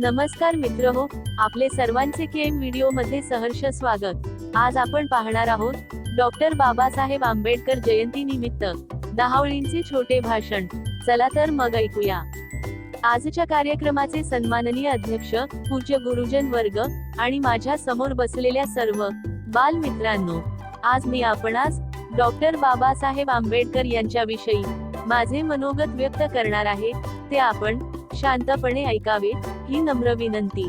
नमस्कार मित्र हो आपले सर्वांचे केम व्हिडिओमध्ये सहर्ष स्वागत. आज आपण पाहणार आहोत डॉक्टर बाबासाहेब आंबेडकर जयंती निमित्त दहावळींचे छोटे भाषण. चला तर मग ऐकूया. आजच्या कार्यक्रमाचे सन्माननीय अध्यक्ष पूज्य गुरुजन वर्ग आणि माझ्यासमोर बसलेल्या सर्व बाल मित्रांनो आज मी आपणास डॉक्टर बाबासाहेब आंबेडकर यांच्याविषयी माझे मनोगत व्यक्त करणार आहे ते आपण शांतपणे ऐकावे ही नम्र विनंती.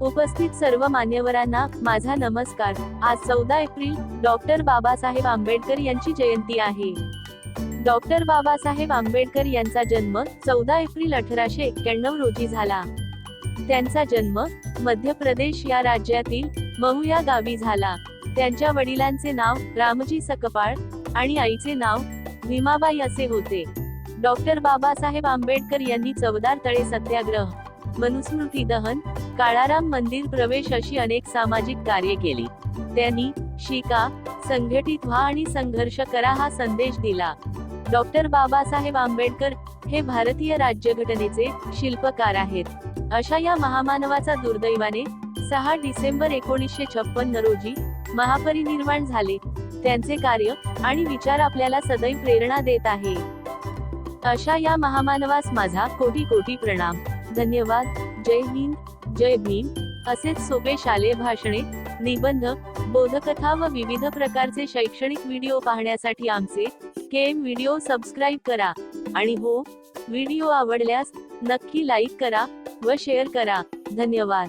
उपस्थित सर्व मान्यवरांना माझा नमस्कार. आज चौदा एप्रिल डॉक्टर बाबासाहेब आंबेडकर यांची जयंती आहे. डॉक्टर बाबासाहेब आंबेडकर यांचा जन्म चौदा एप्रिल अठराशे एक्क्याण्णव रोजी झाला. त्यांचा जन्म मध्य प्रदेश या राज्यातील महू या गावी झाला. त्यांच्या वडिलांचे नाव रामजी सकपाळ आणि आईचे नाव भीमाबाई असे होते. डॉक्टर बाबासाहेब आंबेडकर यांनी चवदार तळे सत्याग्रह मनुस्मृती दहन काळाराम मंदिर प्रवेश अशी अनेक सामाजिक कार्य केली. त्यांनी शिका संघटित व्हा आणि संघर्ष करा हा संदेश दिला. डॉक्टर बाबासाहेब आंबेडकर हे भारतीय राज्यघटनेचे शिल्पकार आहेत. अशा या महामानवाचा दुर्दैवाने सहा डिसेंबर एकोणीसशे छप्पन्न रोजी महापरिनिर्वाण झाले. त्यांचे कार्य आणि विचार आपल्याला सदैव प्रेरणा देत आहे. अशा या महामानवास माझा कोटी कोटी प्रणाम. धन्यवाद. जय हिंद. जय भीम. असेच सोपे शालेय भाषणे निबंध बोधकथा व विविध प्रकारचे शैक्षणिक व्हिडिओ पाहण्यासाठी आमचे केम व्हिडिओ सबस्क्राईब करा. आणि हो व्हिडिओ आवडल्यास नक्की लाईक करा व शेअर करा. धन्यवाद.